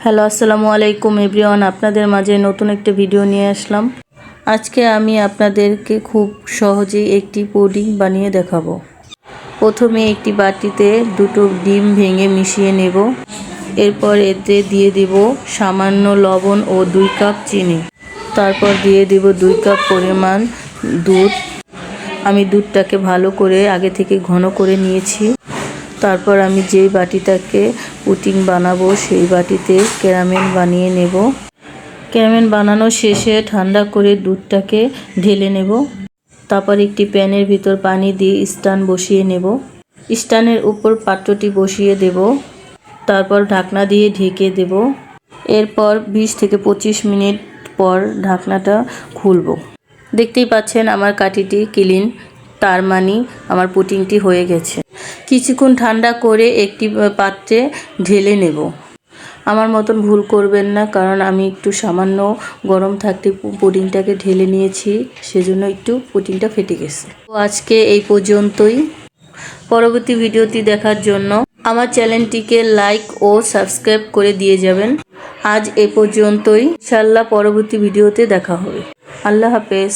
Hello, আসসালামু আলাইকুম everyone. আপনাদের মাঝে নতুন একটা ভিডিও নিয়ে আসলাম। আজকে আমি আপনাদেরকে খুব সহজেই একটি পুডিং বানিয়ে দেখাবো। প্রথমে একটি বাটিতে দুটো ডিম ভেঙে মিশিয়ে নেব। এরপর এতে দিয়ে দেব সামান্য লবণ ও দুই কাপ চিনি। তারপর দিয়ে দেব দুই কাপ পরিমাণ দুধ। আমি দুধটাকে ভালো করে আগে থেকে ঘন করে নিয়েছি। তারপর আমি যেই বাটিটাকে পুটিং বানাবো, সেই বাটিতে ক্যারামেল বানিয়ে নেব। ক্যারামেল বানানো শেষে ঠান্ডা করে দুধটাকে ঢেলে নেব। তারপর একটি প্যানের ভিতর পানি দিয়ে স্টান বসিয়ে নেব। স্টানের উপর পাত্রটি বসিয়ে দেব। তারপর ঢাকনা দিয়ে ঢেকে দেব। এরপর বিশ থেকে পঁচিশ মিনিট পর ঢাকনাটা খুলবো। দেখতেই পাচ্ছেন আমার কাঠিটি ক্লিন, তার মানে আমার পুটিংটি হয়ে গেছে। কিছুক্ষণ ঠান্ডা করে একটি পাত্রে ঢেলে নেব। আমার মতন ভুল করবেন না, কারণ আমি একটু সামান্য গরম থাকতে পুডিংটাকে ঢেলে নিয়েছি, সেজন্য একটু পুডিংটা ফেটে গেছে। তো আজকে এই পর্যন্তই। পরবর্তী ভিডিওটি দেখার জন্য আমার চ্যানেলটিকে লাইক ও সাবস্ক্রাইব করে দিয়ে যাবেন। আজ এ পর্যন্তই। ইনশাল্লাহ পরবর্তী ভিডিওতে দেখা হবে। আল্লাহ হাফেজ।